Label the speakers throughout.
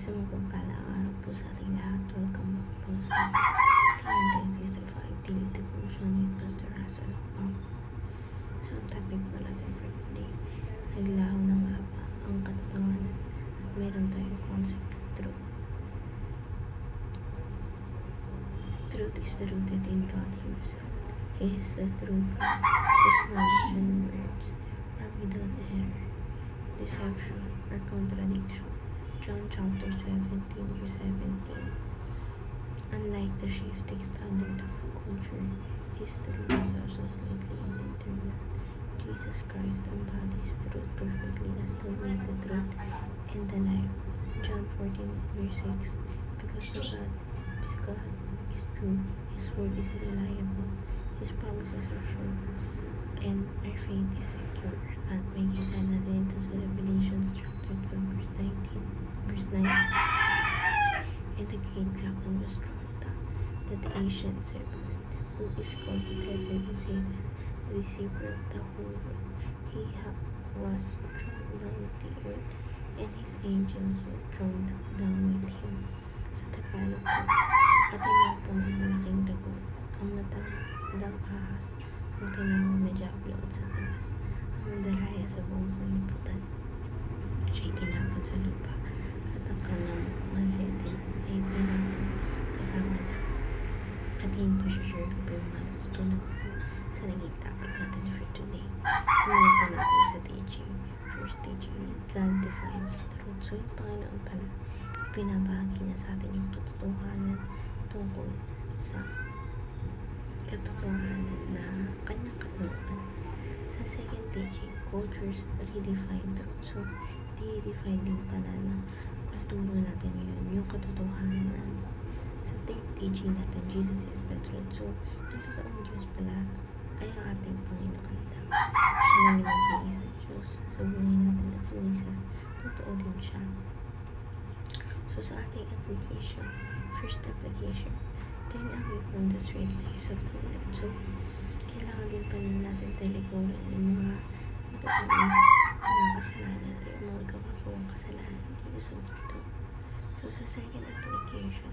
Speaker 1: Isang mapagpalang araw po sa ating lahat. Welcome back po sa Talented 65 Daily Devotion with Pastor Russell Ocampo. So, ang topic po natin for today ay laho ng haba ang katotohanan at meron tayong concept of truth. Truth is rooted in God Himself. He is the true God whose knowledge and words are without error, deception, or contradiction. John chapter 17 verse 17. Unlike the shifting standard of culture, history is absolutely indeterminate. Jesus Christ embodies truth perfectly as the way, the truth, and the life. John 14 verse 6. Because the God is God is true, His word is reliable, His promises are sure, and our faith is secure. At may kita natin ito sa Revelation chapter 12 verse 19 verse 9. And the great dragon was thrown down, that ancient serpent, who is called the devil and Satan, the deceiver of the whole world. He was thrown down to the earth, and his angels were thrown down with him. Sa Tagalog po, at tinapon ang malaking dragon, ang matandang ahas, ang tinawag na Diablo at Satanas, ang mandaraya sa buong sanlibutan. Siya'y tinapon sa lupa at ang kanyang malitin ay tinapon kasama niya. At hindi siya sure kung yung mga natutunan ko sa naging topic natin for today. Simulan pa natin sa teaching. First teaching, God defines truth. So yung Panginoon pala, pinabahagi niya sa atin yung katotohanan tungkol sa katotohanan na kanyang kanunan. Sa second teaching, cultures redefine truth. So, di-define din pala ng kultura natin yun, yung katotohanan. Sa teaching natin, Jesus is the truth. So, ang totoong Diyos pala ay ang ating Panginoon. Siya namin nag-iisang Diyos. So, buhay natin at si Jesus, totoo din siya. So, sa ating application, first application, turn away from the straight lies of the world. So, kailangan din pala natin talikuran yung mga matatamis second application,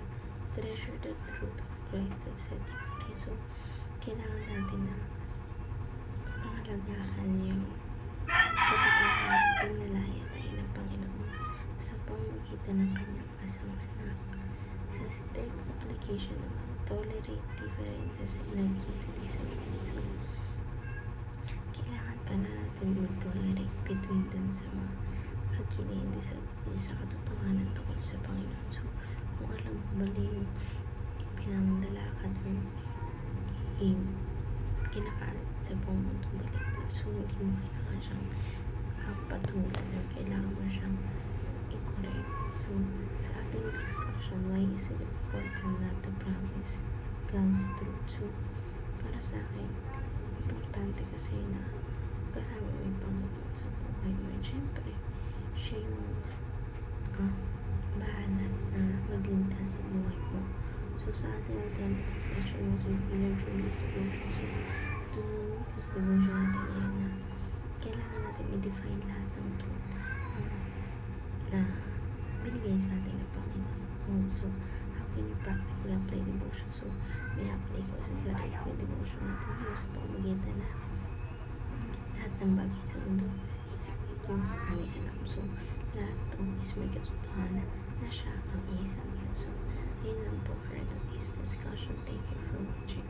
Speaker 1: treasure the truth of Christ you free. So, kailangan natin na pangalagaan yung katotohanan at pinalaya tayo ng Panginoon sa pamamagitan ng kanyang asang anak. Sa third application naman, tolerate differences and agree to disagree. So, kailangan pa na natin mag-tolerate between dun sa mga pag hindi sa, sa katotohanan tungkol sa Panginoon. So, kung alam mali yung pinanglalakad or yung kinakalat sa buong mundo baligtad. So, hindi mo kailangan siyang uh, patulan or kailangan mo siyang i-correct. So, sa ating discussion, why is it important not to promise God's truth? So, para sa akin, importante kasi na kasama mo yung Panginoon sa buhay mo. And syempre, siya yung uh, bahala na magligtas sa buhay mo. So, sa ating alternative session, was yung pillar from this devotion. So, tulungan ko sa devotion natin yan na kailangan natin i-define lahat ng truth uh, na binigay sa atin ng Panginoon. Oh, so, how can you practically apply devotion? So, may apply ko sa sarili ko yung devotion natin ngayon sa pamamagitan na lahat ng bagay sa mundo is Diyos ang may So, lahat always may katotohanan na siya ang iisang Yeso. Yun lang po for today's discussion. Thank you for watching.